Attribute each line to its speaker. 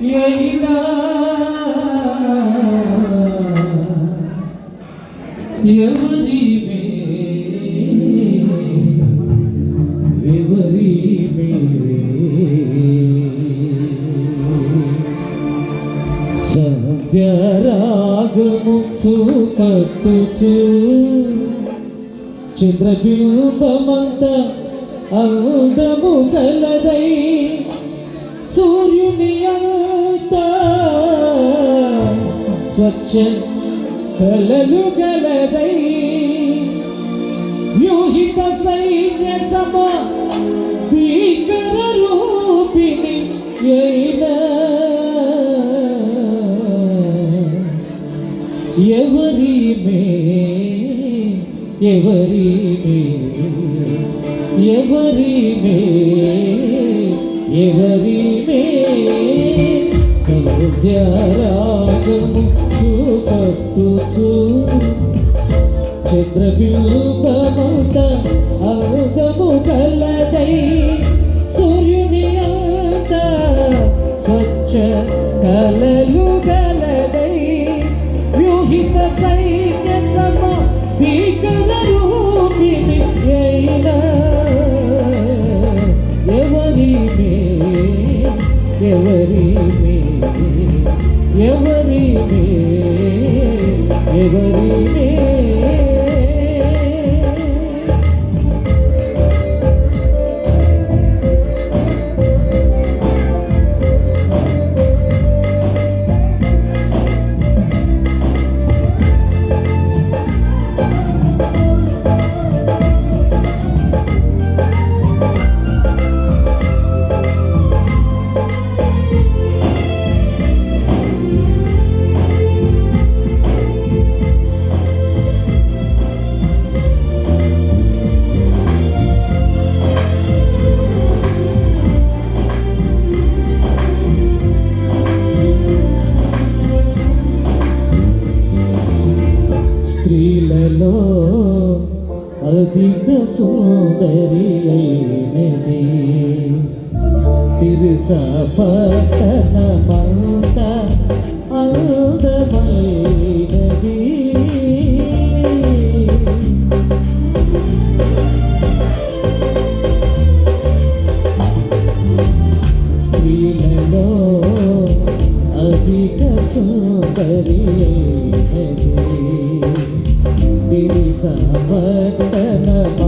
Speaker 1: అయినా ఎవరివే ఎవరివే చూపట్టుచు చంద్రబింబమంత అందము గలదై స్వచ్ఛ కలలు గలదై వ్యూహిత సైన్య సమ భీకర రూపిణి ఎయిన ఎవరి మే ఎవరి మే ఎవరి మే ఎవరి మే సంధ్యారాగము చూపట్టుచు చంద్రబింబమంత అరుదము గలదై సూర్యుని అంత స్వచ్ఛ కలలుగా ఎవరి ఎవరి ఎవరి స్త్రీలలో అధిక సుందరి అయినది తిరుసపట్టణమంత అందమైనది. స్త్రీలలో అధిక సుందరి అయినది ी